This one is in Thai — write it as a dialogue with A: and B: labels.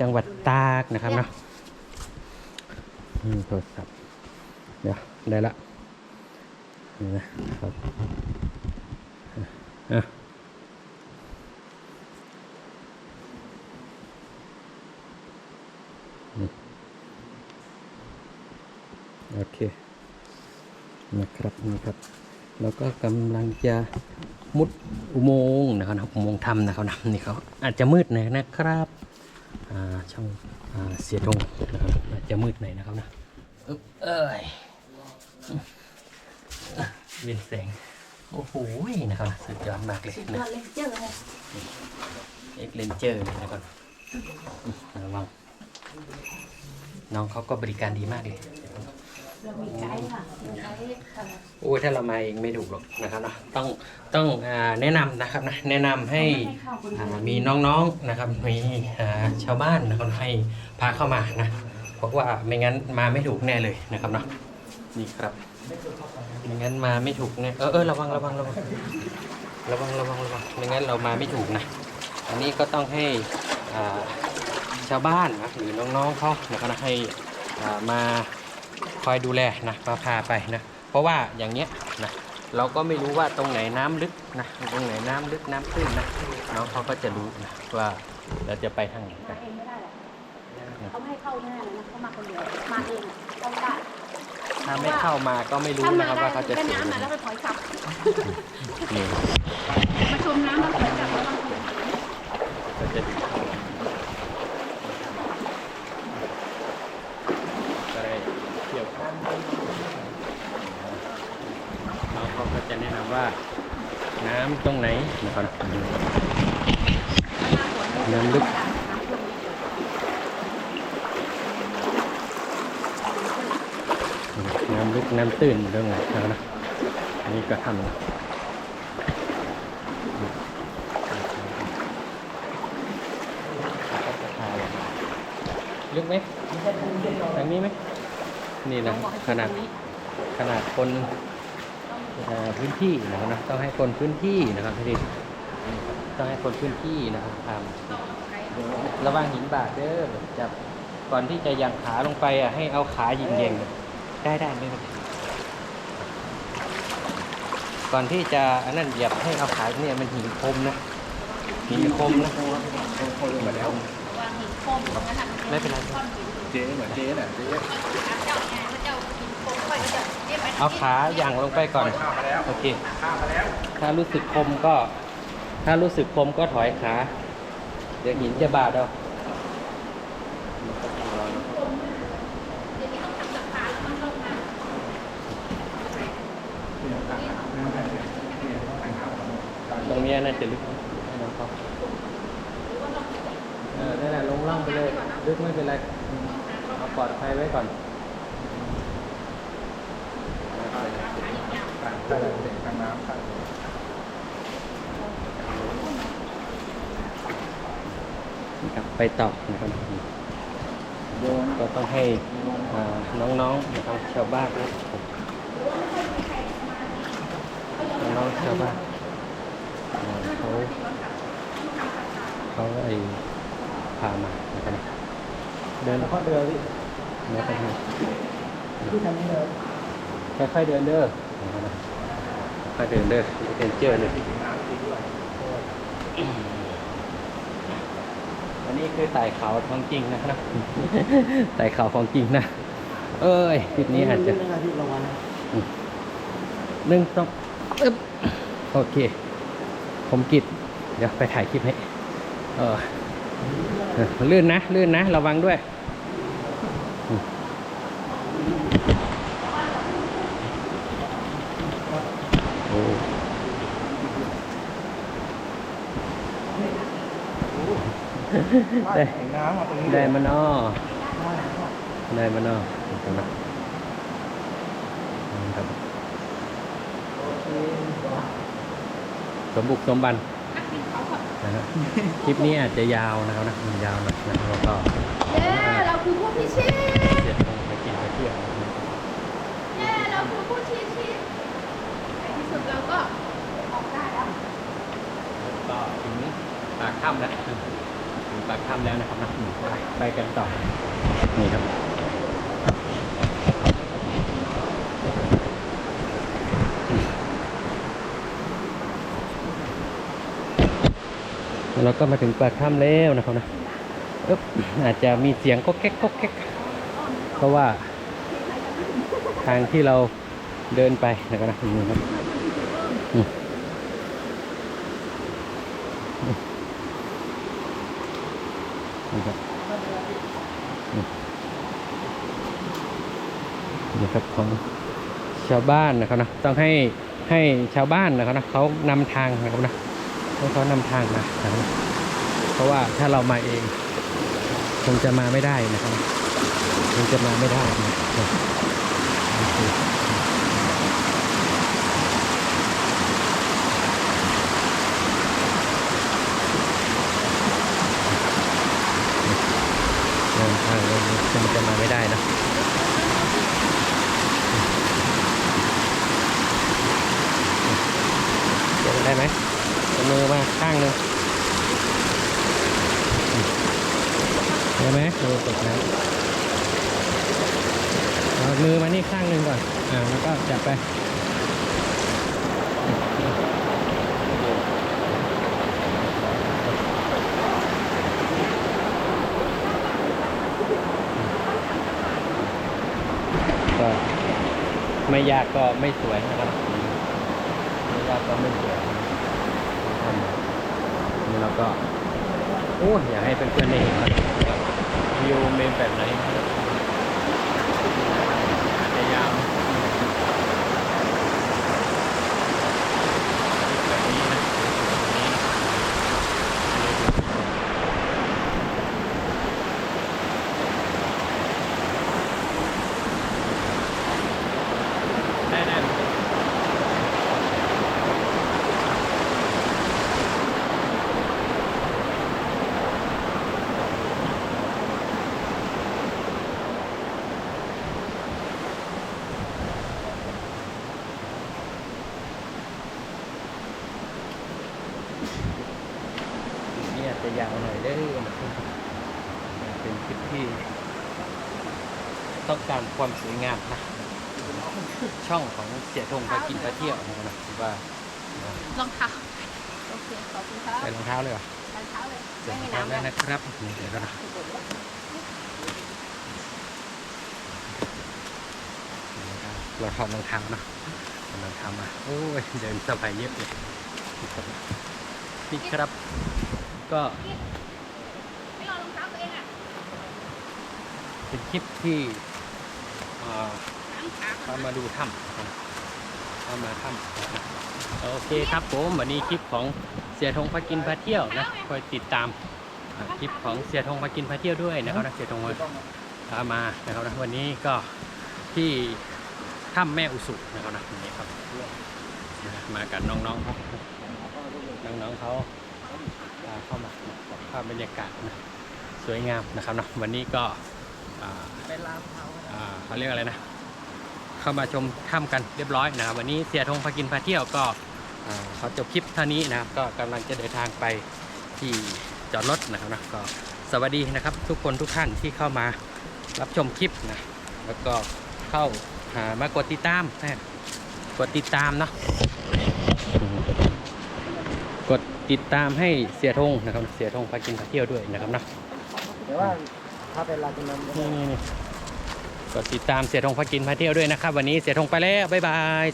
A: จังหวัดตากนะครับเนาะอืมโทรศัพท์เดี๋ยวได้ละนี่นะครับอะนี่โอเคนะครับนะครับแล้วก็กำลังจะมุดอุโมงค์นะครับอุโมงค์ถ้ำนะครับนะนี่เขาอาจจะมืดหน่อยนะครับอ่า ช่องอ่าเสียทงนะครับอาจจะมืดหน่อยนะครับนะอึ๊บเอ้ยอะเวียนแสงโอ้โหนะครับสุดยอดมากเลย
B: สุดย
A: นะ
B: อดเลยเจอเลย
A: เอ็กเลนเจอร์เลยนะครับอืมระวังน้องเขาก็บริการดีมากเลย
B: เรามีไกด์ค่ะมีไกด์ค่ะ
A: โอ้ยถ้าเรามาเองไม่ถูกหรอกนะครับเนาะต้องต้องอ่าแนะนำนะครับนะแนะนำให้
B: ให้เข้าคน
A: อ่ามีน้องๆนะครับมีอ่าชาวบ้านนะครับให้พาเข้ามานะเพราะว่าไม่งั้นมาไม่ถูกแน่เลยนะครับเนาะนี่ครับไม่งั้นมาไม่ถูกแน่เออเออระวังระวังระวังระวังระวังระวังไม่งั้นเรามาไม่ถูกนะอันนี้ก็ต้องให้อ่าชาวบ้านนะหรือน้องๆเขานะครับนะให้ อ่ามา คอยดูแลนะมาพาไปนะ เพราะว่าอย่างเนี้ยนะเราก็ไม่รู้ว่าตรงไหนน้ำลึกนะตรงไหนน้ำลึกน้ำตื้นนะน้องเขาก็จะรู้นะว่าเราจะไปทางไหนกั
B: มานเองไม่ได้หรอกเขาไม่ให้เข้าแน่เลยนะเขามาคนเดียวมาเองอะต้องได้
A: ถ้าไม่เข้ามาก็ไม่รู้
B: ถ้า
A: นะ
B: มา
A: ครับ
B: ได้
A: ว่าเขาจะ
B: เล่น
A: เสีย
B: น้ำมาแล้วไปถอยกลับ
A: นี่
B: มาชมน้ำแล้วถอยกลับแล้วบางที
A: ก็จะดีก็ได้เที่ยวกันน้องเขาก็จะแนะนำว่า น้ำตรงไหนนะครับน้ำลึก น้ำลึกน้ำตื้นเรื่องไงนะครับนะอันนี้ก็ทำลึกไหมทางนี้ไหมนี่นะขนาดขนาดคนพื้นที่นะครับนะต้องให้คนพื้นที่นะครับพี่ต้องให้คนพื้นที่นะครับทำระวังหินบาดเด้อจับก่อนที่จะยังขาลงไปอะให้เอาขายิงเยง ได้ได้ไม่เป็นไรก่อนที่จะอันนั้นเหยียบให้เอาขาเนี่ยมันหินคมนะหินคมนะ
B: วางหินโคมตรงนั้นน่ะ
A: ไม่เป็นไร
B: ก้อนหิน
C: เจ๊เหมือนเจ๊น่ะเจ๊
B: เจ้าไงเจ้าหินโคมค่อยก็จะเรียกไป
A: เอาขาอย่างลงไปก่อน
C: ข้าวมาแล้ว
A: โอเค
C: ข้าวมาแล้ว
A: ถ้ารู้สึกคมก็ ถ้ารู้สึกคมก็ถอยขา เดี๋ยวหินจะบาดเอา
B: เดี๋ยวนี้ต้องทำจากขาแล้วมันลงมา
A: ต รงนี้น่าจะลึกให้น้องเขาเออนั่นแหละลงล่องไปเลยลึกไม่เป็นไรเอาปลอดภัยไว้ก่อน
C: ใช่เลยเด็กทางน้ำ
A: ครับไปต่อนะครับก็ต้องให้น้องๆนะครับชาวบ้านนะน้องๆชาวบ้าน เขาเขาไอพามานะครับเดิน
C: แล้วก็เดินพี่
A: แล้วก็ให้
C: ที่ทางนี้เลย
A: ค่อยๆเดินเด้อนะครับค่อยๆเดินเด้อเดินเจอเลยอันนี้คือไต่เขาของจริงนะครับไต่เขาของจริงนะ เอ้ยคลิปนี้อาจจะ
C: ที่ระวัง
A: หนึ่งสองอึ๊บโอเค ผมกิดเดี๋ยวไปถ่ายคลิปให้ เออเออลื่นนะ ลื่นนะ ระวังด้วยอืมโอ้ได้
C: เห็นน้ำอะตรงนี้
A: ได้มานอได้มานอเห็นไหมครับ สมบุกสมบันนะฮะคลิปนี้อาจจะยาวนะครับนะมันยาวหน่อยนะครับแล้วก็
B: เย้เราคือผู้พิชิต
A: เสียตรงไปกินไปเที่ยวนะครับ
B: เย้เราคือผู้พิชิตในที่สุดเราก็ออกได้แล้ว
A: ก็ถึงปากถ้ำแล้วถึงปากถ้ำแล้วนะครับนะอืมไปไปกันต่อนี่ครับ เราก็มาถึงปากถ้ำแล้วนะครับนะอึ๊บอาจจะมีเสียงก็แก๊กก็แก๊กเพราะว่าทางที่เราเดินไปนะครับนะนี่ครับอืมอืมนี่ครับนี่ครับของชาวบ้านนะครับนะต้องให้ให้ชาวบ้านนะครับนะเขานำทางนะครับนะ ให้เขานำทางมาครับเพราะว่าถ้าเรามาเองคงจะมาไม่ได้นะครับคงจะมาไม่ได้นะโอเคเดินทางเราคงจะมาไม่ได้นะเดินได้ไหม มือมาข้างหนึ่งได้ไหมมือตกน้ำเอามือมานี่ข้างหนึ่งก่อนอ่าแล้วก็จับไปก็ไม่ยากก็ไม่สวยนะครับไม่ยากก็ไม่สวย ทำนี่เราก็โอ้อยากให้เพื่อนๆได้เห็นครับวิวเมนแบบไหนนะครับ พยายามแบบนี้นะแบบนี้ได้ได้นี่อา จจะยาวหน่อยเด้อนะครับเป็นคลิปที่ ต้องการความสวยงามนะช่องของเสียธงพากินพาเที่ยวนะครับว่า
B: รองเท้าโอเคขอบคุณครับ
A: ใส่รองเท้าเลยเหรอ
B: รองเท้าเลย
A: ใส่
B: ไม่
A: รอ
B: มี
A: งเท้า
B: น้ำ
A: ได้
B: เลย
A: นะครับนี่เดี๋ยวก็นะเราถอดรองเท้านะถอดรองเท้ามาโอ้ยเดินสบายเย็บเลยนี่ครับนี่ครับ ก็
B: ไม่รอรองเท้าตัวเองอะ
A: เป็นคลิปที่อ่า
B: น้ำขา
A: เข้ามาดูถ้ำนะเข้ามาถ้ำนะโอเคครับผมวันนี้คลิปของเสียธงพากินพาเที่ยวนะคอยติดตามอ่าคลิปของเสียธงพากินพาเที่ยวด้วยนะครับนะเสียธงพามานะครับนะวันนี้ก็ที่ถ้ำแม่อุสุนะครับนะนี่ครับนะมากับน้องๆครับน้องๆเขาพา เข้ามาบอกภาพบรรยากาศนะสวยงามนะครับนะวันนี้ก็อ่า
C: เป็นลามเท้า
A: อ่าเขาเรียกอะไรนะเข้ามาชมถ้ำกันเรียบร้อยนะครับวันนี้เสียธงพากินพาเที่ยวก็อ่าขอจบคลิปเท่านี้นะครับก็กำลังจะเดินทางไปที่จอดรถนะครับนะก็สวัสดีนะครับ ทุกคนทุกท่านที่เข้ามารับชมคลิปนะแล้วก็เข้าหามากดติดตามนะกดติดตามเนาะอืม กดติดตามให้เสียธงนะครับ เสียธงพากินพาเที่ยวด้วยนะครับเนาะ
C: แต่ว่าถ้าเป็นลาจินัน
A: นี่นี่นี่กดติดตามเสียธงพักกินพาเที่ยวด้วยนะครับ วันนี้เสียธงไปแล้วบ๊ายบาย